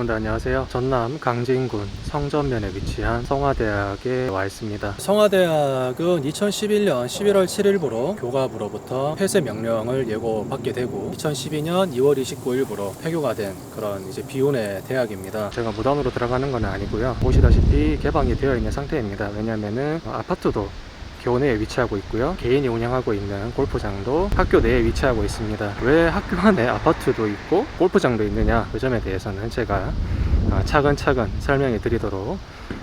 여러분들 안녕하세요. 전남 강진군 성전면에 위치한 성화대학에 와 있습니다. 성화대학은 2011년 11월 7일부로 교갑으로부터 폐쇄 명령을 예고받게 되고 2012년 2월 29일부로 폐교가 된 그런 이제 비운의 대학입니다. 제가 무단으로 들어가는 건 아니고요. 보시다시피 개방이 되어 있는 상태입니다. 왜냐면은 아파트도 교내에 위치하고 있고요. 개인이 운영하고 있는 골프장도 학교 내에 위치하고 있습니다. 왜 학교 안에 아파트도 있고 골프장도 있느냐 그 점에 대해서는 제가 아, 차근차근 설명해 드리도록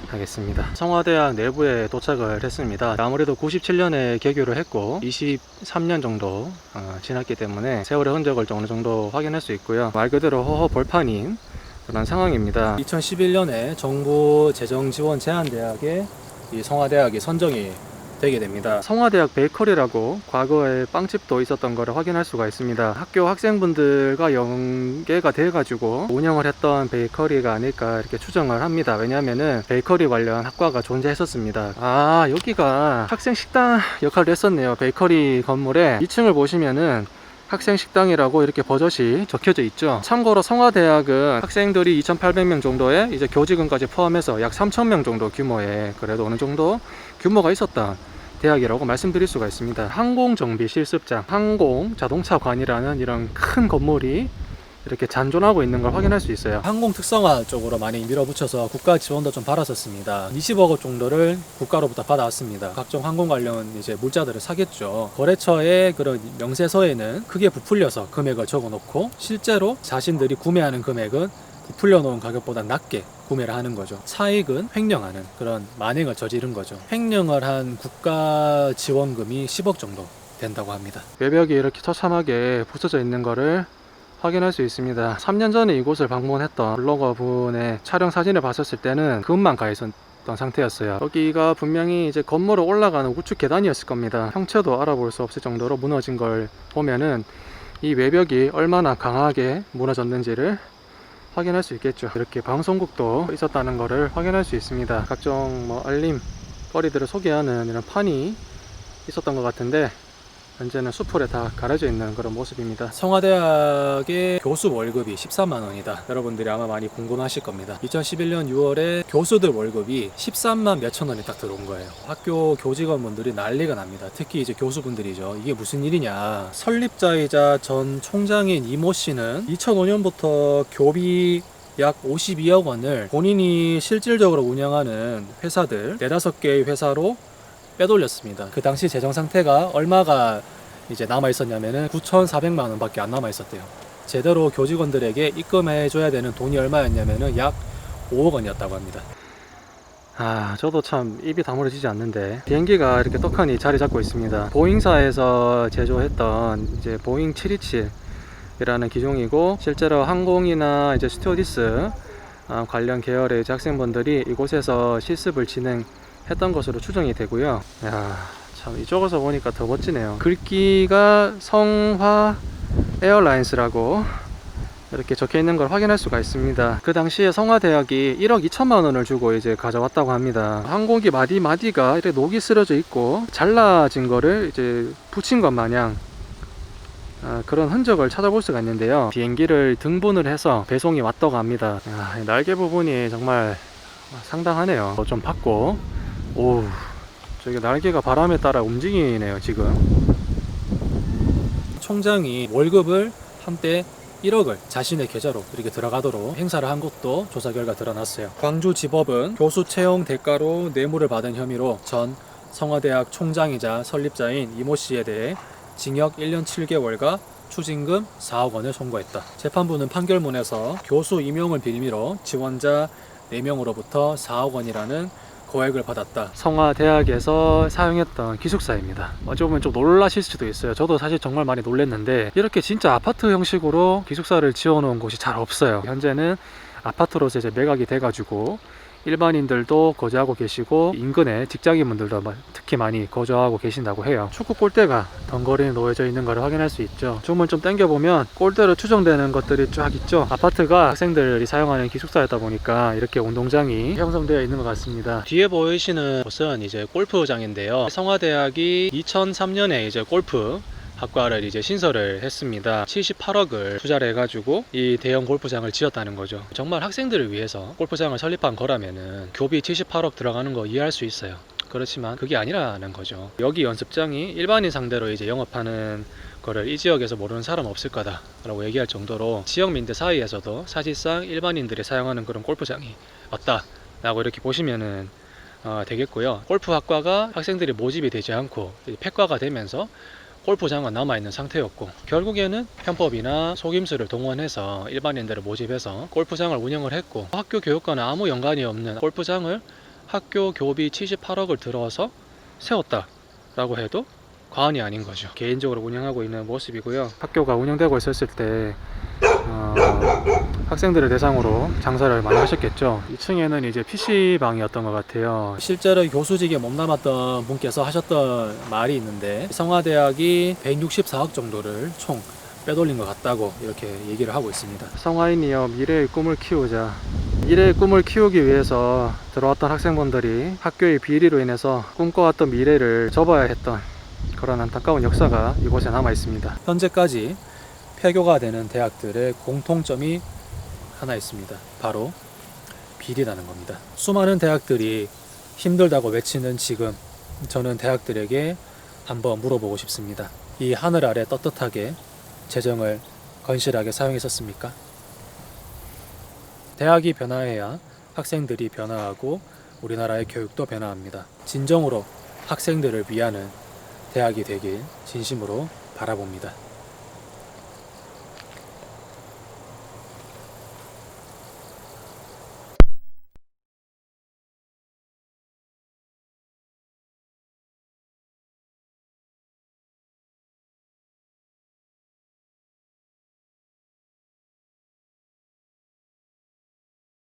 하겠습니다. 성화대학 내부에 도착을 했습니다. 아무래도 97년에 개교를 했고 23년 정도 어, 지났기 때문에 세월의 흔적을 좀 어느 정도 확인할 수 있고요. 말 그대로 허허 벌판인 그런 상황입니다. 2011년에 정부 재정 지원 제한 대학에 이 성화대학이 선정이 되게 됩니다. 성화대학 베이커리라고 과거에 빵집도 있었던 것을 확인할 수가 있습니다. 학교 학생분들과 연계가 돼가지고 운영을 했던 베이커리가 아닐까 이렇게 추정을 합니다. 왜냐하면은 베이커리 관련 학과가 존재했었습니다. 아 여기가 학생 식당 역할을 했었네요. 베이커리 건물에 2층을 보시면은 학생 식당이라고 이렇게 버젓이 적혀져 있죠. 참고로 성화대학은 학생들이 2,800명 정도의 이제 교직원까지 포함해서 약 3,000명 정도 규모의 그래도 어느 정도 규모가 있었다. 대학이라고 말씀드릴 수가 있습니다. 항공정비 실습장, 항공 자동차관이라는 이런 큰 건물이 이렇게 잔존하고 있는 걸 확인할 수 있어요. 항공 특성화 쪽으로 많이 밀어붙여서 국가 지원도 좀 받았었습니다. 20억 정도를 국가로부터 받아왔습니다. 각종 항공 관련 이제 물자들을 사겠죠. 거래처의 그런 명세서에는 크게 부풀려서 금액을 적어놓고 실제로 자신들이 구매하는 금액은 부풀려 놓은 가격보다 낮게 구매를 하는 거죠. 차익은 횡령하는 그런 만행을 저지른 거죠. 횡령을 한 국가 지원금이 10억 정도 된다고 합니다. 외벽이 이렇게 처참하게 부서져 있는 거를 확인할 수 있습니다. 3년 전에 이곳을 방문했던 블로거 분의 촬영 사진을 봤었을 때는 금만 가 있었던 상태였어요. 여기가 분명히 이제 건물을 올라가는 우측 계단이었을 겁니다. 형체도 알아볼 수 없을 정도로 무너진 걸 보면은 이 외벽이 얼마나 강하게 무너졌는지를 확인할 수 있겠죠. 이렇게 방송국도 있었다는 것을 확인할 수 있습니다. 각종 뭐 알림 거리들을 소개하는 이런 판이 있었던 것 같은데 현재는 수풀에 다 가려져 있는 그런 모습입니다. 성화대학의 교수 월급이 13만 원이다. 여러분들이 아마 많이 궁금하실 겁니다. 2011년 6월에 교수들 월급이 13만 몇천 원이 딱 들어온 거예요. 학교 교직원분들이 난리가 납니다. 특히 이제 교수분들이죠. 이게 무슨 일이냐. 설립자이자 전 총장인 이모 씨는 2005년부터 교비 약 52억 원을 본인이 실질적으로 운영하는 회사들 4, 5개의 회사로 빼돌렸습니다. 그 당시 재정 상태가 얼마가 이제 남아 있었냐면은 9,400만 원밖에 안 남아 있었대요. 제대로 교직원들에게 입금해 줘야 되는 돈이 얼마였냐면은 약 5억 원이었다고 합니다. 아, 저도 참 입이 다물어지지 않는데 비행기가 이렇게 떡하니 자리 잡고 있습니다. 보잉사에서 제조했던 이제 보잉 727 이라는 기종이고 실제로 항공이나 이제 스튜어디스 아, 관련 계열의 이제 학생분들이 이곳에서 실습을 진행 했던 것으로 추정이 되고요. 야, 참 이쪽에서 보니까 더 멋지네요. 글귀가 성화 에어라인스라고 이렇게 적혀 있는 걸 확인할 수가 있습니다. 그 당시에 성화대학이 1억 2천만 원을 주고 이제 가져왔다고 합니다. 항공기 마디 마디가 이렇게 녹이 쓰러져 있고 잘라진 거를 이제 붙인 것 마냥 아, 그런 흔적을 찾아볼 수가 있는데요. 비행기를 등분을 해서 배송이 왔다고 합니다. 야, 이 날개 부분이 정말 상당하네요. 어, 좀 봤고, 오, 저기 날개가 바람에 따라 움직이네요, 지금. 총장이 월급을 한때 1억을 자신의 계좌로 이렇게 들어가도록 행사를 한 것도 조사 결과 드러났어요. 광주지법은 교수 채용 대가로 뇌물을 받은 혐의로 전 성화대학 총장이자 설립자인 이모 씨에 대해 징역 1년 7개월과 추징금 4억 원을 선고했다. 재판부는 판결문에서 교수 임용을 빌미로 지원자 4명으로부터 4억 원이라는 고액을 받았다. 성화대학에서 사용했던 기숙사입니다. 어찌 보면 좀 놀라실 수도 있어요. 저도 사실 정말 많이 놀랐는데 이렇게 진짜 아파트 형식으로 기숙사를 지어놓은 곳이 잘 없어요. 현재는 아파트로서 이제 매각이 돼가지고 일반인들도 거주하고 계시고 인근에 직장인분들도 마- 특히 많이 거주하고 계신다고 해요. 축구 골대가 덩거리 놓여져 있는 것을 확인할 수 있죠. 줌을 좀 당겨보면 골대로 추정되는 것들이 쫙 있죠. 아파트가 학생들이 사용하는 기숙사였다 보니까 이렇게 운동장이 형성되어 있는 것 같습니다. 뒤에 보이시는 곳은 이제 골프장인데요. 성화대학이 2003년에 이제 골프 학과를 이제 신설을 했습니다. 78억을 투자를 해가지고 이 대형 골프장을 지었다는 거죠. 정말 학생들을 위해서 골프장을 설립한 거라면은 교비 78억 들어가는 거 이해할 수 있어요. 그렇지만 그게 아니라는 거죠. 여기 연습장이 일반인 상대로 이제 영업하는 거를 이 지역에서 모르는 사람 없을 거다라고 얘기할 정도로 지역민들 사이에서도 사실상 일반인들이 사용하는 그런 골프장이 없다라고 이렇게 보시면은 어, 되겠고요. 골프 학과가 학생들이 모집이 되지 않고 이제 폐과가 되면서 골프장만 남아 있는 상태였고 결국에는 편법이나 속임수를 동원해서 일반인들을 모집해서 골프장을 운영을 했고 학교 교육과는 아무 연관이 없는 골프장을 학교 교비 78억을 들어서 세웠다 라고 해도 과언이 아닌 거죠. 개인적으로 운영하고 있는 모습이고요. 학교가 운영되고 있었을 때 어, 학생들을 대상으로 장사를 많이 하셨겠죠. 2층에는 이제 PC방이었던 것 같아요. 실제로 교수직에 몸담았던 분께서 하셨던 말이 있는데 성화대학이 164억 정도를 총 빼돌린 것 같다고 이렇게 얘기를 하고 있습니다. 성화인이여 미래의 꿈을 키우자. 미래의 꿈을 키우기 위해서 들어왔던 학생분들이 학교의 비리로 인해서 꿈꿔왔던 미래를 접어야 했던 그런 안타까운 역사가 이곳에 남아 있습니다. 현재까지 폐교가 되는 대학들의 공통점이 하나 있습니다. 바로 비리라는 겁니다. 수많은 대학들이 힘들다고 외치는 지금 저는 대학들에게 한번 물어보고 싶습니다. 이 하늘 아래 떳떳하게 재정을 건실하게 사용했었습니까? 대학이 변화해야 학생들이 변화하고 우리나라의 교육도 변화합니다. 진정으로 학생들을 위하는 대학이 되길 진심으로 바라봅니다.